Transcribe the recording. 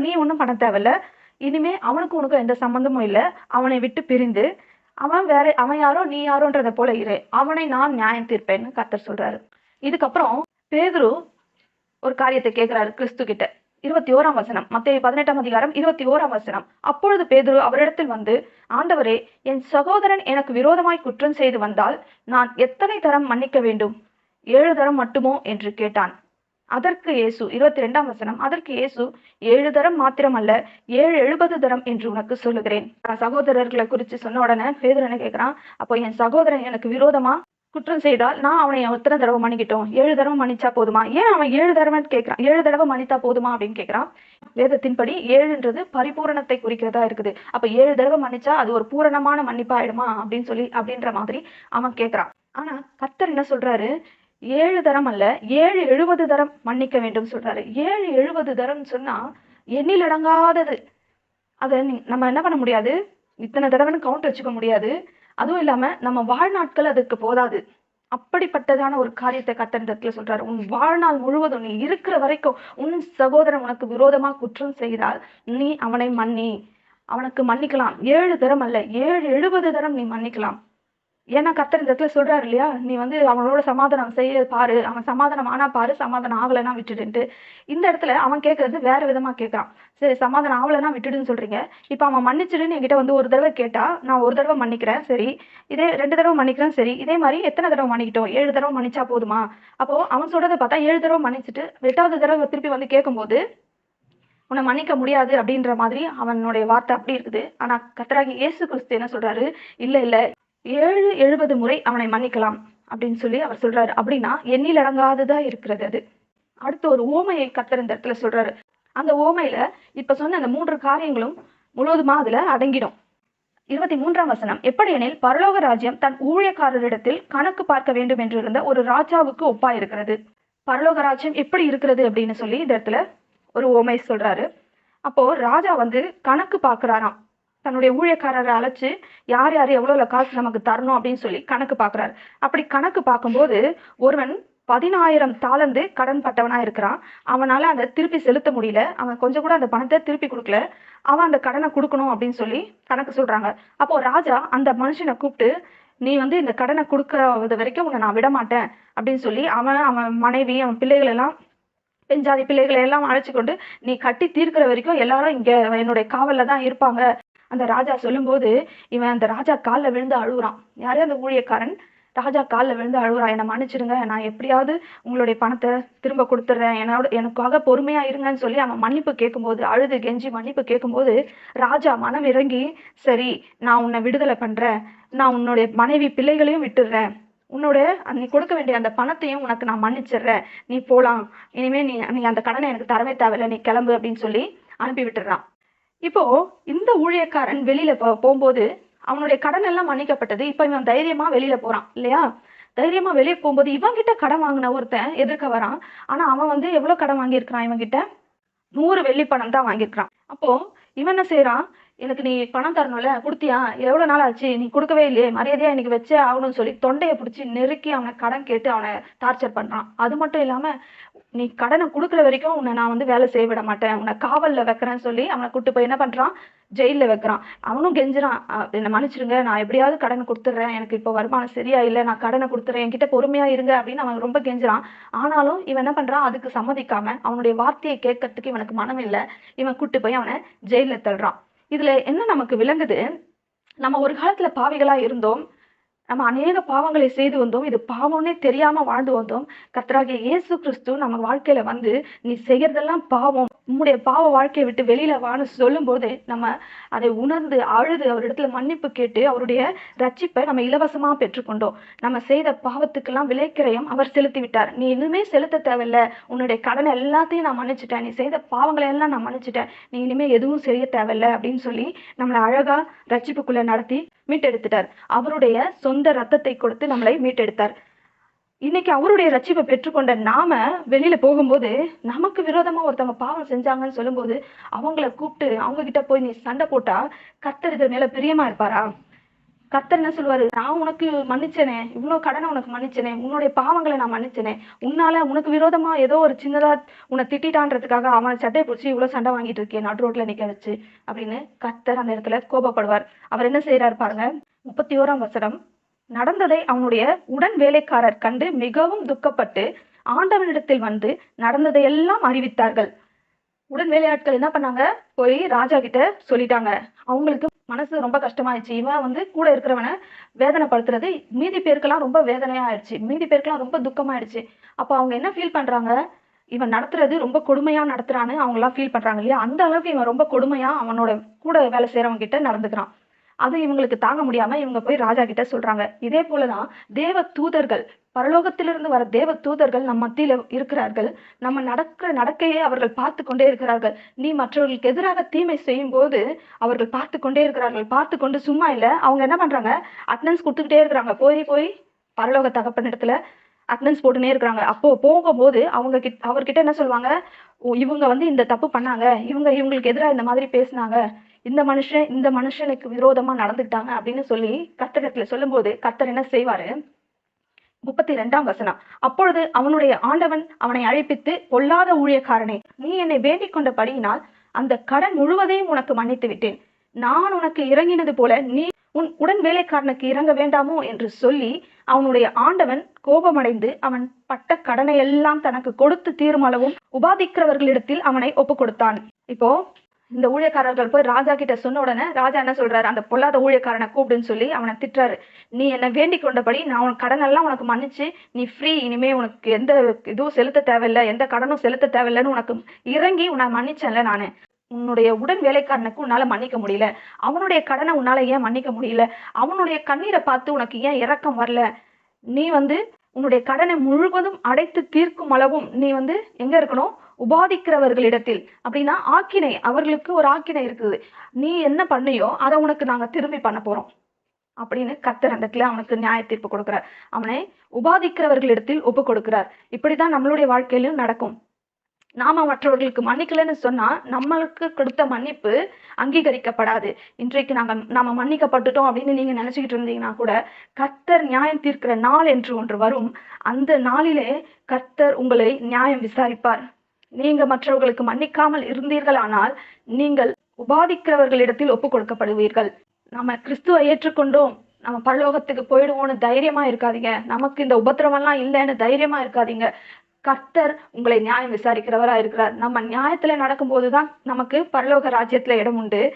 நீ ஒன்றும் பண்ண தேவையில்ல. இனிமே அவனுக்கும் உனக்கும் எந்த சம்பந்தமும் இல்லை. அவனை விட்டு பிரிந்து அவன் வேற அவன் யாரோ நீ யாரோன்றத போல இரு. அவனை நான் நியாயம் தீர்ப்பேன்னு கத்தர் சொல்றாரு. இதுக்கப்புறம் பேதுரு ஒரு காரியத்தை கேட்கிறாரு கிறிஸ்து கிட்ட இருபத்தி ஓராம் வசனம் மத்திய பதினெட்டாம் அதிகாரம் இருபத்தி ஓராம் வசனம். அப்பொழுது பேதுரு அவரிடத்தில் வந்து ஆண்டவரே என் சகோதரன் எனக்கு விரோதமாய் குற்றம் செய்து வந்தால் நான் எத்தனை தரம் மன்னிக்க வேண்டும்? ஏழு தரம் மட்டுமோ? என்று கேட்டான். அதற்கு இயேசு இருபத்தி ரெண்டாம் வசனம் அதற்கு இயேசு ஏழு தரம் மாத்திரம் அல்ல ஏழு எழுபது தரம் என்று உனக்கு சொல்லுகிறேன். நான் சகோதரர்களை குறித்து சொன்ன உடனே பேதுரு என்ன கேட்கிறான் அப்போ என் சகோதரன் எனக்கு விரோதமா குற்றம் செய்தால் நான் அவனை எத்தனை தடவை மன்னிக்கிட்டோம்? ஏழு தடவை மன்னிச்சா போதுமா? ஏன் அவன் ஏழு தடவை கேட்கிறான் ஏழு தடவை மன்னித்தா போதுமா அப்படின்னு கேட்கிறான் வேதத்தின்படி ஏழுன்றது பரிபூரணத்தை குறிக்கிறதா இருக்குது. அப்ப ஏழு தடவை மன்னிச்சா அது ஒரு பூரணமான மன்னிப்பா ஆயிடுமா அப்படின்னு சொல்லி அப்படின்ற மாதிரி அவன் கேட்கிறான் ஆனா கத்தர் என்ன சொல்றாரு? ஏழு தரம் அல்ல ஏழு எழுபது தரம் மன்னிக்க வேண்டும் சொல்றாரு. ஏழு எழுபது தரம் சொன்னா எண்ணில் அடங்காதது. அதை நீ- நம்ம என்ன பண்ண முடியாது? இத்தனை தடவைன்னு கவுண்ட் வச்சுக்க முடியாது. அதுவும் இல்லாம நம்ம வாழ்நாட்கள் அதுக்கு போதாது. அப்படிப்பட்டதான ஒரு காரியத்தை கத்தண்டத்துல சொல்றாரு. உன் வாழ்நாள் முழுவதும் நீ இருக்கிற வரைக்கும் உன் சகோதரன் உனக்கு விரோதமா குற்றம் செய்தால் நீ அவனை மன்னி. அவனுக்கு மன்னிக்கலாம். ஏழு தரம் அல்ல ஏழு எழுபது தரம் நீ மன்னிக்கலாம். ஏன்னா கத்தர் இந்த இடத்துல சொல்றாரு இல்லையா? நீ வந்து அவனோட சமாதானம் செய்ய பாரு. அவன் சமாதானம் ஆனா பாரு சமாதானம் ஆகலைன்னா விட்டுடுன்ட்டு. இந்த இடத்துல அவன் கேட்கறது வேற விதமா கேட்கறான் சரி சமாதானம் ஆகலைன்னா விட்டுடுன்னு சொல்றீங்க. இப்ப அவன் மன்னிச்சிடுன்னு என்கிட்ட வந்து ஒரு தடவை கேட்டா நான் ஒரு தடவை மன்னிக்கிறேன் சரி. இதே ரெண்டு தடவை மன்னிக்கிறேன் சரி. இதே மாதிரி எத்தனை தடவை மன்னிக்கிட்டோம்? ஏழு தடவை மன்னிச்சா போதுமா? அப்போ அவன் சொல்றதை பார்த்தா ஏழு தடவை மன்னிச்சுட்டு எட்டாவது தடவை திருப்பி வந்து கேட்கும்போது உன்னை மன்னிக்க முடியாது அப்படின்ற மாதிரி அவனுடைய வார்த்தை அப்படி இருக்குது. ஆனா கத்தராகி இயேசு கிறிஸ்து என்ன சொல்றாரு? இல்ல இல்ல. ஏழு எழுபது முறை அவனை மன்னிக்கலாம் அப்படின்னு சொல்லி அவர் சொல்றாரு. அப்படின்னா எண்ணில் அடங்காததா இருக்கிறது அது. அடுத்து ஒரு ஓமையை கத்தர் இந்த இடத்துல சொல்றாரு. அந்த ஓமையில இப்ப சொன்ன அந்த மூன்று காரியங்களும் முழுவதுமா அதுல அடங்கிடும். இருபத்தி மூன்றாம் வசனம் எப்படி எனில் பரலோக ராஜ்யம் தன் ஊழியக்காரரிடத்தில் கணக்கு பார்க்க வேண்டும் என்று இருந்த ஒரு ராஜாவுக்கு ஒப்பா இருக்கிறது பரலோக ராஜ்யம் எப்படி இருக்கிறது அப்படின்னு சொல்லி இந்த இடத்துல ஒரு ஓமை சொல்றாரு. அப்போ ராஜா வந்து கணக்கு பார்க்கிறாராம். தன்னுடைய ஊழியக்காரரை அழைச்சு யார் யார் எவ்வளவு காசு நமக்கு தரணும்? அப்படின்னு சொல்லி கணக்கு பார்க்குறாரு அப்படி கணக்கு பார்க்கும்போது ஒருவன் பதினாயிரம் தாளந்து கடன் பட்டவனா இருக்கிறான். அவனால அதை திருப்பி செலுத்த முடியல. அவன் கொஞ்சம் கூட அந்த பணத்தை திருப்பி கொடுக்கல. அவன் அந்த கடனை கொடுக்கணும் அப்படின்னு சொல்லி கணக்கு சொல்றாங்க. அப்போ ராஜா அந்த மனுஷனை கூப்பிட்டு நீ வந்து இந்த கடனை கொடுக்கறது வரைக்கும் உன்னை நான் விட மாட்டேன் அப்படின்னு சொல்லி அவன் அவன் மனைவி அவன் பிள்ளைகள் எல்லாம் பெஞ்சாதி பிள்ளைகளை எல்லாம் அழைச்சி கொண்டு நீ கட்டி தீர்க்கிற வரைக்கும் எல்லாரும் இங்க என்னுடைய காவல்ல தான் இருப்பாங்க. அந்த ராஜா சொல்லும்போது இவன் அந்த ராஜா காலில் விழுந்து அழுகுறான் யாரே அந்த ஊழியக்காரன்? ராஜா காலில் விழுந்து அழுகுறான் என்னை மன்னிச்சிடுங்க நான் எப்படியாவது உங்களுடைய பணத்தை திரும்ப கொடுத்துட்றேன். என்னோட எனக்காக பொறுமையாக இருங்கன்னு சொல்லி அவன் மன்னிப்பு கேட்கும்போது அழுது கெஞ்சி மன்னிப்பு கேட்கும்போது ராஜா மனம் இறங்கி சரி நான் உன்னை விடுதலை பண்ணுறேன் நான் உன்னுடைய மனைவி பிள்ளைகளையும் விட்டுடுறேன். உன்னோட நீ கொடுக்க வேண்டிய அந்த பணத்தையும் உனக்கு நான் மன்னிச்சிடுறேன். நீ போகலாம் இனிமேல் நீ நீ அந்த கடனை எனக்கு தரவே தேவையில்லை. நீ கிளம்பு அப்படின்னு சொல்லி அனுப்பி விட்டுறான் இப்போ இந்த ஊழியக்காரன் வெளியில போ போகும்போது அவனுடைய கடன் எல்லாம் மன்னிக்கப்பட்டது. இப்போ இவன் தைரியமா வெளியில போறான் இல்லையா? தைரியமா வெளியே போகும்போது இவன் கிட்ட கடன் வாங்கின ஒருத்தன் எதிர்க்க வரான். ஆனா அவன் வந்து எவ்வளவு கடன் வாங்கியிருக்கிறான் இவன் கிட்ட நூறு வெள்ளி பணம் தான் வாங்கியிருக்கிறான். அப்போ இவன் என்ன செய்யறான்? எனக்கு நீ பணம் தரணும்ல கொடுத்தியா? எவ்வளவு நாள் ஆச்சு? நீ கொடுக்கவே இல்லையே. மரியாதையா இன்னைக்கு வச்சே ஆகணும்னு சொல்லி தொண்டையை பிடிச்சி நெருக்கி அவனை கடன் கேட்டு அவனை டார்ச்சர் பண்றான். அது மட்டும் இல்லாம நீ கடனை கொடுக்குற வரைக்கும் உன்னை நான் வந்து வேலை செய்ய விட மாட்டேன். உன்னை காவலில் வைக்கிறேன்னு சொல்லி அவனை கூட்டு போய் என்ன பண்றான்? ஜெயிலில் வைக்கிறான். அவனும் கெஞ்சுறான். என்னை மன்னிச்சிடுங்க நான் எப்படியாவது கடனை கொடுத்துட்றேன் எனக்கு இப்போ வருமானம் சரியா இல்லை. நான் கடனை கொடுத்துறேன். என்கிட்ட பொறுமையா இருங்க. அப்படின்னு அவன் ரொம்ப கெஞ்சுறான். ஆனாலும் இவன் என்ன பண்றான்? அதுக்கு சம்மதிக்காம அவனுடைய வார்த்தையை கேட்கறதுக்கு இவனுக்கு மனம் இல்லை. இவன் கூட்டு போய் அவனை ஜெயிலில் தள்ளுறான். இதுல என்ன நமக்கு விளங்குது? நம்ம ஒரு காலத்துல பாவிகளா இருந்தோம். நம்ம அநேக பாவங்களை செய்து வந்தோம். இது பாவம்னே தெரியாம வாழ்ந்து வந்தோம். கத்தராகிய இயேசு கிறிஸ்து நம்ம வாழ்க்கையில வந்து நீ செய்யறதெல்லாம் பாவம். உம்முடைய பாவ வாழ்க்கையை விட்டு வெளியில வான்னு சொல்லும்போது நம்ம அதை உணர்ந்து அழுது அவரிடத்துல மன்னிப்பு கேட்டு அவருடைய ரட்சிப்பை நம்ம இலவசமா பெற்றுக்கொண்டோம். நம்ம செய்த பாவத்துக்கெல்லாம் விலைக்கிரயம் அவர் செலுத்தி விட்டார். நீ இனிமே செலுத்த தேவையில்ல. உன்னுடைய கடனை எல்லாத்தையும் நான் மன்னிச்சிட்டேன். நீ செய்த பாவங்களை எல்லாம் நான் மன்னிச்சிட்டேன். நீ இனிமே எதுவும் செய்ய தேவையில்ல அப்படின்னு சொல்லி நம்மளை அழகா ரட்சிப்புக்குள்ள நடத்தி மீட்டெடுத்துட்டார். அவருடைய சொந்த ரத்தத்தை கொடுத்து நம்மளை மீட்டெடுத்தார். இன்னைக்கு அவருடைய ரட்சிப்பை பெற்றுக்கொண்ட நாம வெளியில போகும்போது நமக்கு விரோதமா ஒருத்தவங்க பாவம் செஞ்சாங்கன்னு சொல்லும்போது அவங்கள கூப்பிட்டு அவங்க கிட்ட போய் நீ சண்டை போட்டா கர்த்தர் இது மேல பிரியமா இருப்பாரா? கர்த்தர் என்ன சொல்லுவாரு? நான் உனக்கு மன்னிச்சனே. இவ்வளவு கடனை உனக்கு மன்னிச்சனே. உன்னுடைய பாவங்களை நான் மன்னிச்சனே. உன்னால உனக்கு விரோதமா ஏதோ ஒரு சின்னதா உன்னை திட்டான்றதுக்காக அவனை சட்டை பிடிச்சி இவ்வளவு சண்டை வாங்கிட்டு இருக்கேன் நடு ரோட்ல நிக்க வச்சு அப்படின்னு கர்த்தர் அந்த இடத்துல கோபப்படுவார். அவர் என்ன செய்யறாரு பாருங்க? முப்பத்தி ஓராம் வசனம். நடந்ததை அவனுடைய உடன் வேலைக்காரர் கண்டு மிகவும் துக்கப்பட்டு ஆண்டவனிடத்தில் வந்து நடந்ததை எல்லாம் அறிவித்தார்கள். உடன் வேலையாட்கள் என்ன பண்ணாங்க? போய் ராஜா கிட்ட சொல்லிட்டாங்க. அவங்களுக்கு மனசு ரொம்ப கஷ்டமாயிடுச்சு. இவன் வந்து கூட இருக்கிறவனை வேதனைப்படுத்துறது. மீதி பேருக்கெல்லாம் ரொம்ப வேதனையா ஆயிடுச்சு மீதி பேருக்கெல்லாம் ரொம்ப துக்கமாயிடுச்சு. அப்போ அவங்க என்ன ஃபீல் பண்றாங்க? இவன் நடத்துறது ரொம்ப கொடுமையா நடத்துறான்னு அவங்களாம் ஃபீல் பண்றாங்க இல்லையா? அந்த அளவுக்கு இவன் ரொம்ப கொடுமையா அவனோட கூட வேலை செய்யறவங்க கிட்ட நடந்துக்கிறான். அது இவங்களுக்கு தாங்க முடியாம இவங்க போய் ராஜா கிட்ட சொல்றாங்க. இதே போலதான் தேவ தூதர்கள் பரலோகத்திலிருந்து வர தேவ தூதர்கள் நம் மத்தியில இருக்கிறார்கள். நம்ம நடக்கிற நடக்கையை அவர்கள் பார்த்து கொண்டே இருக்கிறார்கள். நீ மற்றவர்களுக்கு எதிராக தீமை செய்யும் போது அவர்கள் பார்த்து கொண்டே இருக்கிறார்கள். பார்த்து கொண்டு சும்மா இல்ல. அவங்க என்ன பண்றாங்க? அட்டனன்ஸ் கொடுத்துக்கிட்டே இருக்கிறாங்க. போய் போய் பரலோக தகப்பனிடத்துல அட்டனன்ஸ் போட்டுனே இருக்கிறாங்க. அப்போ போகும்போது அவங்க கிட்ட அவர்கிட்ட என்ன சொல்லுவாங்க? இவங்க வந்து இந்த தப்பு பண்ணாங்க. இவங்க இவங்களுக்கு எதிராக இந்த மாதிரி பேசினாங்க. இந்த மனுஷன் இந்த மனுஷனுக்கு விரோதமா நடந்துக்கிட்டாங்க அப்படின்னு சொல்லி கர்த்தரிடத்துல சொல்லும்போது கத்தர் என்ன செய்வாரு? முப்பத்தி ரெண்டாம் வசனம். அப்பொழுது அவனுடைய ஆண்டவன் அவனை அழைப்பித்து பொல்லாத ஊழியக்காரனே நீ என்னை வேண்டிக் கொண்டபடியினால் அந்த கடன் முழுவதையும் உனக்கு மன்னித்து விட்டேன். நான் உனக்கு இறங்கினது போல நீ உன் உடன் வேலைக்காரனுக்கு இறங்க வேண்டாமோ? என்று சொல்லி அவனுடைய ஆண்டவன் கோபமடைந்து அவன் பட்ட கடனை எல்லாம் தனக்கு கொடுத்து தீர்மளவும் உபாதிக்கிறவர்களிடத்தில் அவனை ஒப்பு கொடுத்தான் இப்போ இந்த ஊழியக்காரர்கள் போய் ராஜா கிட்ட சொன்ன உடனே ராஜா என்ன சொல்றாரு? அந்த பொல்லாத ஊழியக்காரனை கூப்பிடுன்னு சொல்லி அவனை திட்டுறாரு. நீ என்னை வேண்டிக் கொண்டபடி நான் உன் கடன் எல்லாம் உனக்கு மன்னிச்சு நீ ஃப்ரீ இனிமே உனக்கு எந்த இதுவும் செலுத்த தேவையில்லை எந்த கடனும் செலுத்த தேவையில்லைன்னு உனக்கு இறங்கி உன்னை மன்னிச்சேன்ல நானு. உன்னுடைய உடன் வேலைக்காரனுக்கு உன்னால மன்னிக்க முடியல. அவனுடைய கடனை உன்னால ஏன் மன்னிக்க முடியல? அவனுடைய கண்ணீரை பார்த்து உனக்கு ஏன் இறக்கம் வரல? நீ வந்து உன்னுடைய கடனை முழுவதும் அடைத்து தீர்க்கும் அளவும் நீ வந்து எங்க இருக்கணும்? உபாதிக்கிறவர்களிடத்தில் அப்படின்னா ஆக்கினை அவர்களுக்கு ஒரு ஆக்கினை இருக்குது. நீ என்ன பண்ணியோ அதை உனக்கு நாங்க திரும்பி பண்ண போறோம். அப்படின்னு கர்த்தர் அந்த இடத்துல அவனுக்கு நியாய தீர்ப்பு கொடுக்கிறார். அவனை உபாதிக்கிறவர்களிடத்தில் ஒப்பு கொடுக்கிறார். இப்படிதான் நம்மளுடைய வாழ்க்கையிலும் நடக்கும். நாம மற்றவர்களுக்கு மன்னிக்கலைன்னு சொன்னா நம்மளுக்கு கொடுத்த மன்னிப்பு அங்கீகரிக்கப்படாது. இன்றைக்கு நாங்க நாம மன்னிக்கப்பட்டுட்டோம் அப்படின்னு நீங்க நினைச்சுக்கிட்டு இருந்தீங்கன்னா கூட கர்த்தர் நியாயம் தீர்க்கிற நாள் என்று ஒன்று வரும். அந்த நாளிலே கர்த்தர் உங்களை நியாயம் விசாரிப்பார். நீங்க மற்றவர்களுக்கு மன்னிக்காமல் இருந்தீர்களானால் நீங்கள் உபாதிக்கிறவர்களிடத்தில் ஒப்பு கொடுக்கப்படுவீர்கள் நம்ம கிறிஸ்துவை ஏற்றுக்கொண்டோம். நம்ம பரலோகத்துக்கு போயிடுவோம்னு தைரியமா இருக்காதீங்க. நமக்கு இந்த உபத்திரவம்லாம் இல்லைன்னு தைரியமா இருக்காதீங்க. கர்த்தர் உங்களை நியாயம் விசாரிக்கிறவரா இருக்கிறார். நம்ம நியாயத்துல நடக்கும்போதுதான் நமக்கு பரலோக ராஜ்யத்துல இடம் உண்டு.